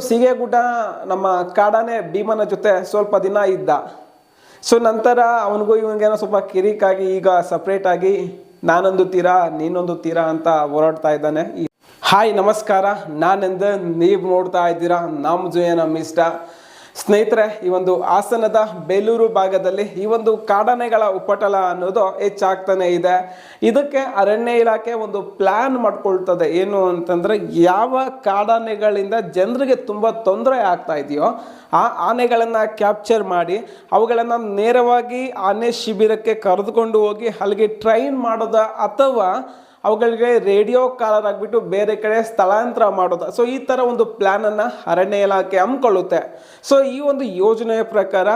ಸೀಗೆಗುಡ್ಡ ನಮ್ಮ ಕಾಡಾನೆ ಭೀಮನ ಜೊತೆ ಸ್ವಲ್ಪ ದಿನ ಇದ್ದ. ಸೊ ನಂತರ ಅವನಿಗೂ ಇವನಿಗೇನೋ ಸ್ವಲ್ಪ ಕಿರಿಕಾಗಿ ಈಗ ಸಪ್ರೇಟ್ ಆಗಿ ನಾನೊಂದು ತೀರಾ, ನೀನೊಂದು ತೀರಾ ಅಂತ ಹೋರಾಡ್ತಾ ಇದ್ದಾನೆ. ಹಾಯ್ ನಮಸ್ಕಾರ. ನಾನೆಂದು ನೀವು ನೋಡ್ತಾ ಇದ್ದೀರಾ. ನಮ್ಮ ಜೋಯನ ಮಿಸ್ಟ ಸ್ನೇಹಿತರೆ, ಈ ಒಂದು ಹಾಸನದ ಬೇಲೂರು ಭಾಗದಲ್ಲಿ ಈ ಒಂದು ಕಾಡಾನೆಗಳ ಉಪಟಳ ಅನ್ನೋದು ಹೆಚ್ಚಾಗ್ತಾನೆ ಇದೆ. ಇದಕ್ಕೆ ಅರಣ್ಯ ಇಲಾಖೆ ಒಂದು ಪ್ಲಾನ್ ಮಾಡ್ಕೊಳ್ತದೆ. ಏನು ಅಂತಂದ್ರೆ, ಯಾವ ಕಾಡಾನೆಗಳಿಂದ ಜನರಿಗೆ ತುಂಬ ತೊಂದರೆ ಆಗ್ತಾ ಇದೆಯೋ, ಆ ಆನೆಗಳನ್ನು ಕ್ಯಾಪ್ಚರ್ ಮಾಡಿ, ಅವುಗಳನ್ನು ನೇರವಾಗಿ ಆನೆ ಶಿಬಿರಕ್ಕೆ ಕರೆದುಕೊಂಡು ಹೋಗಿ, ಅಲ್ಲಿಗೆ ಟ್ರೈನ್ ಮಾಡೋದ ಅಥವಾ ಅವುಗಳಿಗೆ ರೇಡಿಯೋ ಕಾಲರ್ ಆಗಿಬಿಟ್ಟು ಬೇರೆ ಕಡೆ ಸ್ಥಳಾಂತರ ಮಾಡೋದು. ಸೊ ಈ ಥರ ಒಂದು ಪ್ಲ್ಯಾನನ್ನು ಅರಣ್ಯ ಇಲಾಖೆ ಹಮ್ಮಿಕೊಳ್ಳುತ್ತೆ. ಸೊ ಈ ಒಂದು ಯೋಜನೆಯ ಪ್ರಕಾರ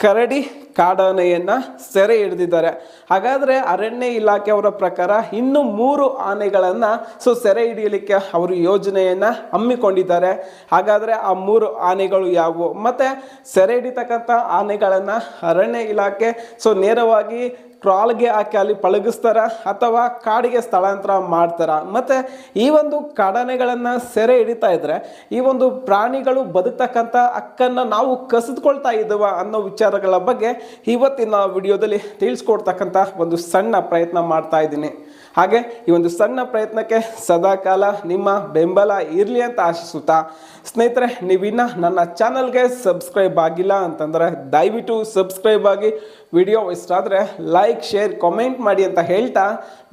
ಕರಡಿ ಕಾಡಾನೆಯನ್ನು ಸೆರೆ ಹಿಡಿದಿದ್ದಾರೆ. ಹಾಗಾದರೆ ಅರಣ್ಯ ಇಲಾಖೆಯವರ ಪ್ರಕಾರ ಇನ್ನು ಮೂರು ಆನೆಗಳನ್ನು ಸೊ ಸೆರೆ ಹಿಡಿಯಲಿಕ್ಕೆ ಅವರು ಯೋಜನೆಯನ್ನು ಹಮ್ಮಿಕೊಂಡಿದ್ದಾರೆ. ಹಾಗಾದರೆ ಆ ಮೂರು ಆನೆಗಳು ಯಾವುವು? ಮತ್ತು ಸೆರೆ ಹಿಡಿತಕ್ಕಂಥ ಆನೆಗಳನ್ನು ಅರಣ್ಯ ಇಲಾಖೆ ಸೊ ನೇರವಾಗಿ ಕ್ರಾಲ್ಗೆ ಹಾಕಿ ಅಲ್ಲಿ ಪಳಗಿಸ್ತಾರ ಅಥವಾ ಕಾಡಿಗೆ ಸ್ಥಳಾಂತರ ಮಾಡ್ತಾರ. ಮತ್ತೆ ಈ ಒಂದು ಕಾಡನೆಗಳನ್ನು ಸೆರೆ ಹಿಡಿತಾ ಇದ್ರೆ ಈ ಒಂದು ಪ್ರಾಣಿಗಳು ಬದುಕ್ತಕ್ಕಂಥ ಹಕ್ಕನ್ನು ನಾವು ಕಸಿದ್ಕೊಳ್ತಾ ಇದ್ದೀವ ಅನ್ನೋ ವಿಚಾರಗಳ ಬಗ್ಗೆ ಇವತ್ತಿನ ವಿಡಿಯೋದಲ್ಲಿ ತಿಳಿಸ್ಕೊಡ್ತಕ್ಕಂಥ ಒಂದು ಸಣ್ಣ ಪ್ರಯತ್ನ ಮಾಡ್ತಾ ಇದ್ದೀನಿ. ಹಾಗೆ ಈ ಒಂದು ಸಣ್ಣ ಪ್ರಯತ್ನಕ್ಕೆ ಸದಾಕಾಲ ನಿಮ್ಮ ಬೆಂಬಲ ಇರಲಿ ಅಂತ ಆಶಿಸುತ್ತಾ ಸ್ನೇಹಿತರೆ, ನೀವಿನ್ನ ನನ್ನ ಚಾನಲ್ಗೆ ಸಬ್ಸ್ಕ್ರೈಬ್ ಆಗಿಲ್ಲ ಅಂತಂದರೆ ದಯವಿಟ್ಟು ಸಬ್ಸ್ಕ್ರೈಬ್ ಆಗಿ ವಿಡಿಯೋ ಇಷ್ಟ ಆದರೆ ಲೈಕ್ ಶೇರ್ ಕಾಮೆಂಟ್ ಮಾಡಿ ಅಂತ ಹೇಳ್ತಾ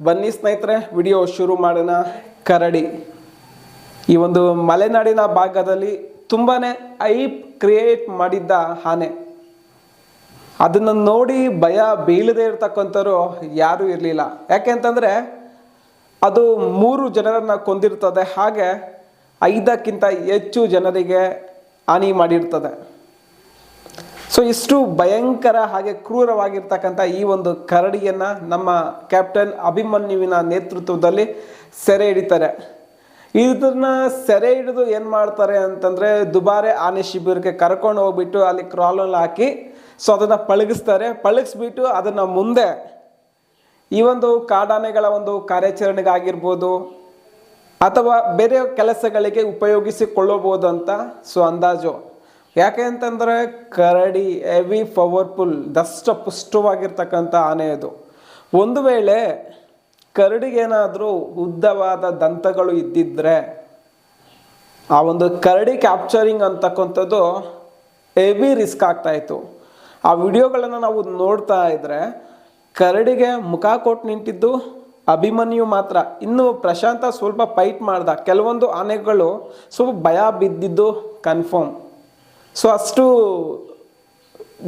ಬನ್ನಿ ಸ್ನೇಹಿತರೆ ವಿಡಿಯೋ ಶುರು ಮಾಡೋಣ. ಕರಡಿ. ಈ ಒಂದು ಮಲೆನಾಡಿನ ಭಾಗದಲ್ಲಿ ತುಂಬಾ ಐಪ್ ಕ್ರಿಯೇಟ್ ಮಾಡಿದ್ದ ಆನೆ. ಅದನ್ನು ನೋಡಿ ಭಯ ಬೀಳದೆ ಇರ್ತಕ್ಕಂಥವ್ರು ಯಾರೂ ಇರಲಿಲ್ಲ. ಯಾಕೆಂತಂದರೆ ಅದು ಮೂರು ಜನರನ್ನು ಕೊಂದಿರ್ತದೆ, ಹಾಗೆ ಐದಕ್ಕಿಂತ ಹೆಚ್ಚು ಜನರಿಗೆ ಹಾನಿ ಮಾಡಿರ್ತದೆ. ಸೊ ಇಷ್ಟು ಭಯಂಕರ ಹಾಗೆ ಕ್ರೂರವಾಗಿರ್ತಕ್ಕಂಥ ಈ ಒಂದು ಕರಡಿಯನ್ನು ನಮ್ಮ ಕ್ಯಾಪ್ಟನ್ ಅಭಿಮನ್ಯುವಿನ ನೇತೃತ್ವದಲ್ಲಿ ಸೆರೆ ಹಿಡಿತಾರೆ. ಇದನ್ನ ಸೆರೆ ಹಿಡಿದು ಏನು ಮಾಡ್ತಾರೆ ಅಂತಂದರೆ ದುಬಾರೆ ಆನೆ ಶಿಬಿರಕ್ಕೆ ಕರ್ಕೊಂಡು ಹೋಗ್ಬಿಟ್ಟು ಅಲ್ಲಿ ಕ್ರಾಲಲ್ಲಿ ಹಾಕಿ ಸೊ ಅದನ್ನು ಪಳಗಿಸ್ತಾರೆ. ಪಳಗಿಸ್ಬಿಟ್ಟು ಅದನ್ನು ಮುಂದೆ ಈ ಒಂದು ಕಾಡಾನೆಗಳ ಒಂದು ಕಾರ್ಯಾಚರಣೆಗಾಗಿರ್ಬೋದು, ಅಥವಾ ಬೇರೆ ಕೆಲಸಗಳಿಗೆ ಉಪಯೋಗಿಸಿಕೊಳ್ಳಬಹುದು ಅಂತ ಸೊ ಅಂದಾಜು. ಯಾಕೆ ಅಂತಂದರೆ ಕರಡಿ ಹೆವಿ ಪವರ್ಫುಲ್ ದಷ್ಟ ಪುಷ್ಟವಾಗಿರ್ತಕ್ಕಂಥ ಆನೆ ಅದು. ಒಂದು ವೇಳೆ ಕರಡಿಗೇನಾದರೂ ಉದ್ದವಾದ ದಂತಗಳು ಇದ್ದಿದ್ದರೆ ಆ ಒಂದು ಕರಡಿ ಕ್ಯಾಪ್ಚರಿಂಗ್ ಅಂತಕ್ಕಂಥದ್ದು ಹೆವಿ ರಿಸ್ಕ್ ಆಗ್ತಾಯಿತ್ತು ಆ ವಿಡಿಯೋಗಳನ್ನು ನಾವು ನೋಡ್ತಾ ಇದ್ದರೆ ಕರಡಿಗೆ ಮುಖ ಕೊಟ್ಟು ನಿಂತಿದ್ದು ಅಭಿಮನ್ಯು ಮಾತ್ರ. ಇನ್ನು ಪ್ರಶಾಂತ ಸ್ವಲ್ಪ ಫೈಟ್ ಮಾಡ್ದ. ಕೆಲವೊಂದು ಆನೆಗಳು ಸ್ವಲ್ಪ ಭಯ ಬಿದ್ದಿದ್ದು ಕನ್ಫರ್ಮ್ ಸೊ ಅಷ್ಟು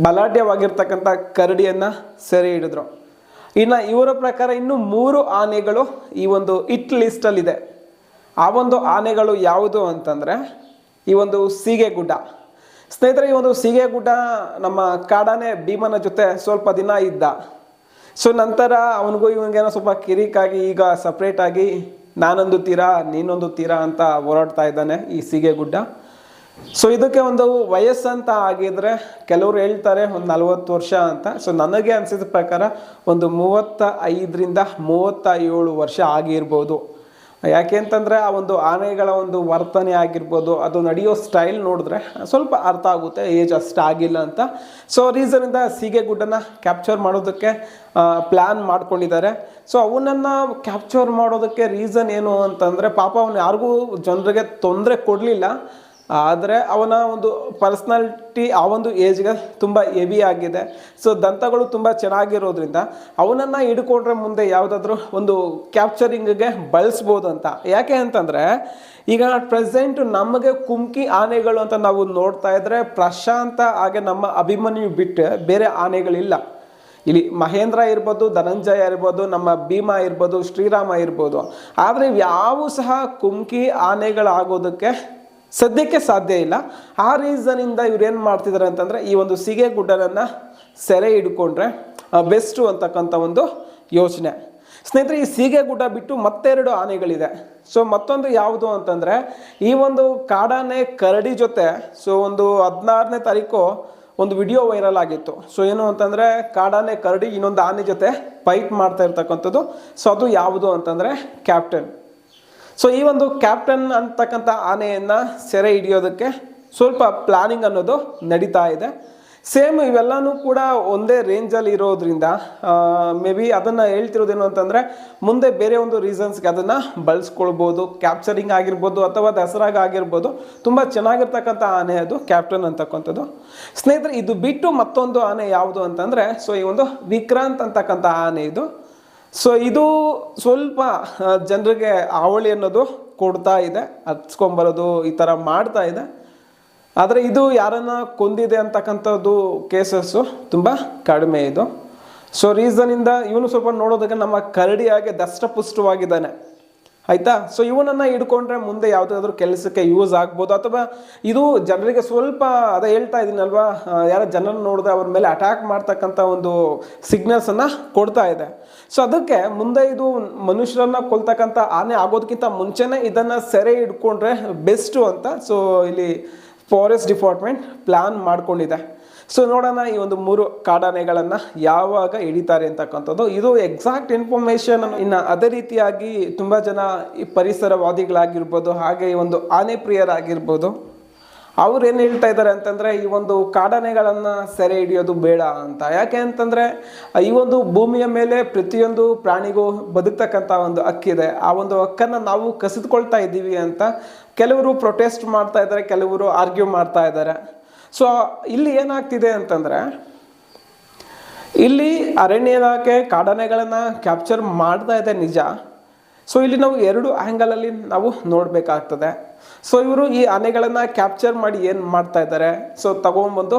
ಬಲಾಢ್ಯವಾಗಿರ್ತಕ್ಕಂಥ ಕರಡಿಯನ್ನು ಸೆರೆ ಹಿಡಿದ್ರು. ಇನ್ನು ಇವರ ಪ್ರಕಾರ ಇನ್ನು ಮೂರು ಆನೆಗಳು ಈ ಒಂದು ಇಟ್ ಲಿಸ್ಟಲ್ಲಿದೆ ಆ ಒಂದು ಆನೆಗಳು ಯಾವುದು ಅಂತಂದರೆ ಈ ಒಂದು ಸೀಗೆಗುಡ್ಡ. ಸ್ನೇಹಿತರೆ, ಈ ಒಂದು ಸೀಗೆಗುಡ್ಡ ನಮ್ಮ ಕಾಡಾನೆ ಭೀಮನ ಜೊತೆ ಸ್ವಲ್ಪ ದಿನ ಇದ್ದ. ಸೊ ನಂತರ ಅವನಿಗೂ ಇವನಿಗೇನೋ ಸ್ವಲ್ಪ ಕಿರಿಕಾಗಿ ಈಗ ಸಪ್ರೇಟಾಗಿ ನಾನೊಂದು ತೀರಾ ನೀನೊಂದು ತೀರಾ ಅಂತ ಹೋರಾಡ್ತಾ ಇದ್ದಾನೆ ಈ ಸೀಗೆಗುಡ್ಡ. ಸೊ ಇದಕ್ಕೆ ಒಂದು ವಯಸ್ಸಂತ ಆಗಿದ್ರೆ ಕೆಲವರು ಹೇಳ್ತಾರೆ ಒಂದು ನಲವತ್ತು ವರ್ಷ ಅಂತ. ಸೊ ನನಗೆ ಅನಿಸಿದ ಪ್ರಕಾರ ಒಂದು ಮೂವತ್ತ ಐದರಿಂದ ಮೂವತ್ತ ಏಳು ವರ್ಷ ಆಗಿರ್ಬೋದು. ಯಾಕೆ ಅಂತಂದರೆ ಆ ಒಂದು ಆನೆಗಳ ಒಂದು ವರ್ತನೆ ಆಗಿರ್ಬೋದು, ಅದು ನಡೆಯೋ ಸ್ಟೈಲ್ ನೋಡಿದ್ರೆ ಸ್ವಲ್ಪ ಅರ್ಥ ಆಗುತ್ತೆ ಏಜ್ ಅಷ್ಟು ಆಗಿಲ್ಲ ಅಂತ. ಸೊ ರೀಸನಿಂದ ಸೀಗೆಗುಡ್ಡನ ಕ್ಯಾಪ್ಚರ್ ಮಾಡೋದಕ್ಕೆ ಪ್ಲ್ಯಾನ್ ಮಾಡ್ಕೊಂಡಿದ್ದಾರೆ. ಸೊ ಅವನನ್ನು ಕ್ಯಾಪ್ಚರ್ ಮಾಡೋದಕ್ಕೆ ರೀಸನ್ ಏನು ಅಂತಂದರೆ ಪಾಪ ಅವನು ಯಾರಿಗೂ ಜನರಿಗೆ ತೊಂದರೆ ಕೊಡಲಿಲ್ಲ. ಆದರೆ ಅವನ ಒಂದು ಪರ್ಸ್ನಾಲಿಟಿ ಆ ಒಂದು ಏಜ್ಗೆ ತುಂಬ ಹೆವಿ ಆಗಿದೆ. ಸೊ ದಂತಗಳು ತುಂಬ ಚೆನ್ನಾಗಿರೋದ್ರಿಂದ ಅವನನ್ನು ಹಿಡ್ಕೊಂಡ್ರೆ ಮುಂದೆ ಯಾವುದಾದ್ರೂ ಒಂದು ಕ್ಯಾಪ್ಚರಿಂಗ್ಗೆ ಬಳಸ್ಬೋದು ಅಂತ. ಯಾಕೆ ಅಂತಂದರೆ, ಈಗ ಪ್ರೆಸೆಂಟ್ ನಮಗೆ ಕುಮ್ಕಿ ಆನೆಗಳು ಅಂತ ನಾವು ನೋಡ್ತಾ ಇದ್ರೆ ಪ್ರಶಾಂತ ಹಾಗೆ ನಮ್ಮ ಅಭಿಮನ್ಯು ಬಿಟ್ಟು ಬೇರೆ ಆನೆಗಳಿಲ್ಲ. ಇಲ್ಲಿ ಮಹೇಂದ್ರ ಇರ್ಬೋದು, ಧನಂಜಯ ಇರ್ಬೋದು, ನಮ್ಮ ಭೀಮ ಇರ್ಬೋದು, ಶ್ರೀರಾಮ ಇರ್ಬೋದು. ಆದರೆ, ಯಾವ ಸಹ ಕುಮ್ಕಿ ಆನೆಗಳಾಗೋದಕ್ಕೆ ಸದ್ಯಕ್ಕೆ ಸಾಧ್ಯ ಇಲ್ಲ. ಆ ರೀಸನಿಂದ ಇವ್ರು ಏನು ಮಾಡ್ತಿದ್ದಾರೆ ಅಂತಂದರೆ ಈ ಒಂದು ಸಿಗೆ ಗುಡ್ಡನನ್ನು ಸೆರೆ ಹಿಡ್ಕೊಂಡ್ರೆ ಬೆಸ್ಟು ಅಂತಕ್ಕಂಥ ಒಂದು ಯೋಚನೆ. ಸ್ನೇಹಿತರೆ, ಈ ಸೀಗೆ ಗುಡ್ಡ ಬಿಟ್ಟು ಮತ್ತೆರಡು ಆನೆಗಳಿದೆ. ಸೊ ಮತ್ತೊಂದು ಯಾವುದು ಅಂತಂದರೆ, ಈ ಒಂದು ಕಾಡಾನೆ ಕರಡಿ ಜೊತೆ ಸೊ ಒಂದು ಹದಿನಾರನೇ ತಾರೀಕು ಒಂದು ವಿಡಿಯೋ ವೈರಲ್ ಆಗಿತ್ತು. ಸೊ ಏನು ಅಂತಂದರೆ, ಕಾಡಾನೆ ಕರಡಿ ಇನ್ನೊಂದು ಆನೆ ಜೊತೆ ಫೈಟ್ ಮಾಡ್ತಾ ಇರ್ತಕ್ಕಂಥದ್ದು. ಸೊ ಅದು ಯಾವುದು ಅಂತಂದರೆ ಕ್ಯಾಪ್ಟನ್ ಸೊ ಈ ಒಂದು ಕ್ಯಾಪ್ಟನ್ ಅಂತಕ್ಕಂಥ ಆನೆಯನ್ನು ಸೆರೆ ಹಿಡಿಯೋದಕ್ಕೆ ಸ್ವಲ್ಪ ಪ್ಲಾನಿಂಗ್ ಅನ್ನೋದು ನಡೀತಾ ಇದೆ. ಸೇಮ್ ಇವೆಲ್ಲನೂ ಕೂಡ ಒಂದೇ ರೇಂಜಲ್ಲಿ ಇರೋದ್ರಿಂದ ಮೇ ಬಿ ಅದನ್ನು ಹೇಳ್ತಿರೋದೇನು ಅಂತಂದರೆ, ಮುಂದೆ ಬೇರೆ ಒಂದು ರೀಸನ್ಸ್ಗೆ ಅದನ್ನು ಬಳಸ್ಕೊಳ್ಬೋದು. ಕ್ಯಾಪ್ಚರಿಂಗ್ ಆಗಿರ್ಬೋದು ಅಥವಾ ದಸರಾಗ ಆಗಿರ್ಬೋದು. ತುಂಬ ಚೆನ್ನಾಗಿರ್ತಕ್ಕಂಥ ಆನೆ ಅದು ಕ್ಯಾಪ್ಟನ್ ಅಂತಕ್ಕಂಥದ್ದು. ಸ್ನೇಹಿತರೆ, ಇದು ಬಿಟ್ಟು ಮತ್ತೊಂದು ಆನೆ ಯಾವುದು ಅಂತಂದರೆ ಸೊ ಈ ಒಂದು ವಿಕ್ರಾಂತ್ ಅಂತಕ್ಕಂಥ ಆನೆ ಇದು. ಸೊ ಇದು ಸ್ವಲ್ಪ ಜನರಿಗೆ ಅವಳಿ ಅನ್ನೋದು ಕೊಡ್ತಾ ಇದೆ ಹಚ್ಕೊಂಬರೋದು ಈ ಥರ ಮಾಡ್ತಾ ಇದೆ. ಆದರೆ ಇದು ಯಾರನ್ನ ಕೊಂದಿದೆ ಅಂತಕ್ಕಂಥದ್ದು ಕೇಸಸ್ಸು ತುಂಬ ಕಡಿಮೆ ಇದು. ಸೊ ರೀಸನಿಂದ ಇವನು ಸ್ವಲ್ಪ ನೋಡೋದಕ್ಕೆ ನಮ್ಮ ಕರಡಿಯಾಗೆ ದಷ್ಟಪುಷ್ಟವಾಗಿದ್ದಾನೆ. ಆಯ್ತಾ? ಸೊ ಇವನನ್ನು ಹಿಡ್ಕೊಂಡ್ರೆ ಮುಂದೆ ಯಾವುದಾದ್ರೂ ಕೆಲಸಕ್ಕೆ ಯೂಸ್ ಆಗ್ಬೋದು. ಅಥವಾ ಇದು ಜನರಿಗೆ ಸ್ವಲ್ಪ ಅದೇ ಹೇಳ್ತಾ ಇದ್ದೀನಲ್ವಾ ಯಾರ ಜನರನ್ನು ನೋಡಿದ್ರೆ ಅವ್ರ ಮೇಲೆ ಅಟ್ಯಾಕ್ ಮಾಡ್ತಕ್ಕಂಥ ಒಂದು ಸಿಗ್ನಲ್ಸ್ ಅನ್ನ ಕೊಡ್ತಾ ಇದೆ. ಸೊ ಅದಕ್ಕೆ ಮುಂದೆ ಇದು ಮನುಷ್ಯರನ್ನ ಕೊಲ್ತಕ್ಕಂಥ ಆನೆ ಆಗೋದಕ್ಕಿಂತ ಮುಂಚೆನೆ ಇದನ್ನ ಸೆರೆ ಹಿಡ್ಕೊಂಡ್ರೆ ಬೆಸ್ಟು ಅಂತ ಸೊ ಇಲ್ಲಿ ಫಾರೆಸ್ಟ್ ಡಿಪಾರ್ಟ್ಮೆಂಟ್ ಪ್ಲಾನ್ ಮಾಡ್ಕೊಂಡಿದೆ. ಸೊ ನೋಡೋಣ ಈ ಒಂದು ಮೂರು ಕಾಡಾನೆಗಳನ್ನು ಯಾವಾಗ ಹಿಡಿತಾರೆ ಅಂತಕ್ಕಂಥದ್ದು. ಇದು ಎಕ್ಸಾಕ್ಟ್ ಇನ್ಫಾರ್ಮೇಶನ್ ಇನ್ನು ಅದೇ ರೀತಿಯಾಗಿ ತುಂಬ ಜನ ಈ ಪರಿಸರವಾದಿಗಳಾಗಿರ್ಬೋದು, ಹಾಗೆ ಈ ಒಂದು ಆನೆ ಪ್ರಿಯರಾಗಿರ್ಬೋದು ಅವ್ರು ಏನು ಹೇಳ್ತಾ ಇದ್ದಾರೆ ಅಂತಂದರೆ ಈ ಒಂದು ಕಾಡಾನೆಗಳನ್ನು ಸೆರೆ ಹಿಡಿಯೋದು ಬೇಡ ಅಂತ. ಯಾಕೆ ಅಂತಂದರೆ ಈ ಒಂದು ಭೂಮಿಯ ಮೇಲೆ ಪ್ರತಿಯೊಂದು ಪ್ರಾಣಿಗೂ ಬದುಕ್ತಕ್ಕಂಥ ಒಂದು ಹಕ್ಕಿದೆ. ಆ ಒಂದು ಹಕ್ಕನ್ನು ನಾವು ಕಸಿದುಕೊಳ್ತಾ ಇದ್ದೀವಿ ಅಂತ ಕೆಲವರು ಪ್ರೊಟೆಸ್ಟ್ ಮಾಡ್ತಾ ಇದ್ದಾರೆ, ಕೆಲವರು ಆರ್ಗ್ಯೂ ಮಾಡ್ತಾ ಇದ್ದಾರೆ. ಸೊ ಇಲ್ಲಿ ಏನಾಗ್ತಿದೆ ಅಂತಂದರೆ, ಇಲ್ಲಿ ಅರಣ್ಯ ಇಲಾಖೆ ಕಾಡಾನೆಗಳನ್ನು ಕ್ಯಾಪ್ಚರ್ ಮಾಡ್ತಾ ಇದೆ ನಿಜ. ಸೊ ಇಲ್ಲಿ ನಾವು ಎರಡು ಆ್ಯಂಗಲಲ್ಲಿ ನಾವು ನೋಡಬೇಕಾಗ್ತದೆ. ಸೊ ಇವರು ಈ ಆನೆಗಳನ್ನು ಕ್ಯಾಪ್ಚರ್ ಮಾಡಿ ಏನು ಮಾಡ್ತಾ ಇದ್ದಾರೆ? ಸೊ ತಗೊಂಬಂದು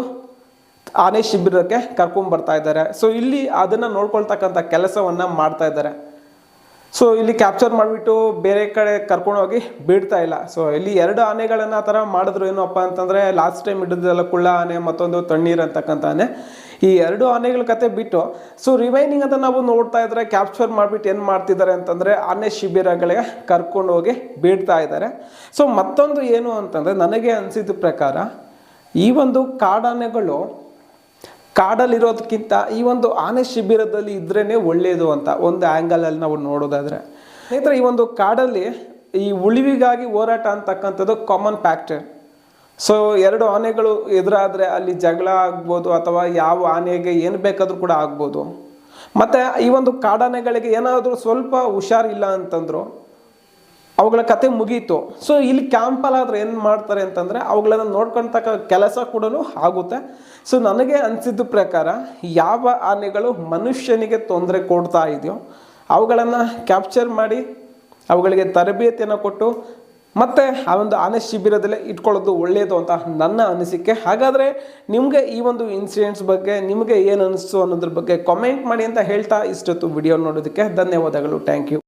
ಆನೆ ಶಿಬಿರಕ್ಕೆ ಕರ್ಕೊಂಡ್ ಬರ್ತಾ ಇದ್ದಾರೆ. ಸೊ ಇಲ್ಲಿ ಅದನ್ನು ನೋಡ್ಕೊಳ್ತಕ್ಕಂಥ ಕೆಲಸವನ್ನು ಮಾಡ್ತಾ ಇದ್ದಾರೆ. ಸೊ ಇಲ್ಲಿ ಕ್ಯಾಪ್ಚರ್ ಮಾಡಿಬಿಟ್ಟು ಬೇರೆ ಕಡೆ ಕರ್ಕೊಂಡು ಹೋಗಿ ಬಿಡ್ತಾ ಇಲ್ಲ. ಸೊ ಇಲ್ಲಿ ಎರಡು ಆನೆಗಳನ್ನು ಆ ಥರ ಮಾಡಿದ್ರು ಏನಪ್ಪ ಅಂತಂದರೆ ಲಾಸ್ಟ್ ಟೈಮ್ ಹಿಡಿದಲ್ಲ ಕುಳ್ಳ ಆನೆ, ಮತ್ತೊಂದು ತಣ್ಣೀರು ಅಂತಕ್ಕಂಥ ಆನೆ. ಈ ಎರಡು ಆನೆಗಳ ಕತೆ ಬಿಟ್ಟು ಸೊ ರಿವೈನಿಂಗ್ ಅಂತ ನಾವು ನೋಡ್ತಾ ಇದ್ರೆ ಕ್ಯಾಪ್ಚರ್ ಮಾಡಿಬಿಟ್ಟು ಏನು ಮಾಡ್ತಿದ್ದಾರೆ ಅಂತಂದರೆ, ಆನೆ ಶಿಬಿರಗಳಿಗೆ ಕರ್ಕೊಂಡು ಹೋಗಿ ಬಿಡ್ತಾ ಇದ್ದಾರೆ. ಸೊ ಮತ್ತೊಂದು ಏನು ಅಂತಂದರೆ, ನನಗೆ ಅನಿಸಿದ ಪ್ರಕಾರ, ಈ ಒಂದು ಕಾಡಾನೆಗಳು ಕಾಡಲ್ಲಿರೋದಕ್ಕಿಂತ ಈ ಒಂದು ಆನೆ ಶಿಬಿರದಲ್ಲಿ ಇದ್ರೇ ಒಳ್ಳೆಯದು ಅಂತ ಒಂದು ಆ್ಯಂಗಲಲ್ಲಿ ನಾವು ನೋಡೋದಾದರೆ. ಸ್ನೇಹಿತರೆ, ಈ ಒಂದು ಕಾಡಲ್ಲಿ ಈ ಉಳಿವಿಗಾಗಿ ಹೋರಾಟ ಅಂತಕ್ಕಂಥದ್ದು ಕಾಮನ್ ಫ್ಯಾಕ್ಟರ್ ಸೊ ಎರಡು ಆನೆಗಳು ಎದುರಾದರೆ ಅಲ್ಲಿ ಜಗಳ ಆಗ್ಬೋದು ಅಥವಾ ಯಾವ ಆನೆಗೆ ಏನು ಬೇಕಾದರೂ ಕೂಡ ಆಗ್ಬೋದು. ಮತ್ತು ಈ ಒಂದು ಕಾಡಾನೆಗಳಿಗೆ ಏನಾದರೂ ಸ್ವಲ್ಪ ಹುಷಾರಿಲ್ಲ ಅಂತಂದ್ರು ಅವುಗಳ ಕತೆ ಮುಗೀತು. ಸೊ ಇಲ್ಲಿ ಕ್ಯಾಂಪಲ್ಲಾದರೆ ಏನು ಮಾಡ್ತಾರೆ ಅಂತಂದರೆ ಅವುಗಳನ್ನು ನೋಡ್ಕೊಳ್ತಕ್ಕ ಕೆಲಸ ಕೂಡ ಆಗುತ್ತೆ. ಸೊ ನನಗೆ ಅನಿಸಿದ ಪ್ರಕಾರ ಯಾವ ಆನೆಗಳು ಮನುಷ್ಯನಿಗೆ ತೊಂದರೆ ಕೊಡ್ತಾ ಇದೆಯೋ, ಅವುಗಳನ್ನು ಕ್ಯಾಪ್ಚರ್ ಮಾಡಿ, ಅವುಗಳಿಗೆ ತರಬೇತಿಯನ್ನು ಕೊಟ್ಟು, ಮತ್ತೆ ಆ ಒಂದು ಆನೆ ಶಿಬಿರದಲ್ಲೇ ಇಟ್ಕೊಳ್ಳೋದು ಒಳ್ಳೆಯದು ಅಂತ ನನ್ನ ಅನಿಸಿಕೆ. ಹಾಗಾದರೆ ನಿಮಗೆ ಈ ಒಂದು ಇನ್ಸಿಡೆಂಟ್ಸ್ ಬಗ್ಗೆ, ನಿಮಗೆ ಏನು ಅನಿಸ್ತು ಅನ್ನೋದ್ರ ಬಗ್ಗೆ ಕಾಮೆಂಟ್ ಮಾಡಿ ಅಂತ ಹೇಳ್ತಾ ಇಷ್ಟೊತ್ತು ವಿಡಿಯೋ ನೋಡೋದಕ್ಕೆ ಧನ್ಯವಾದಗಳು. Thank you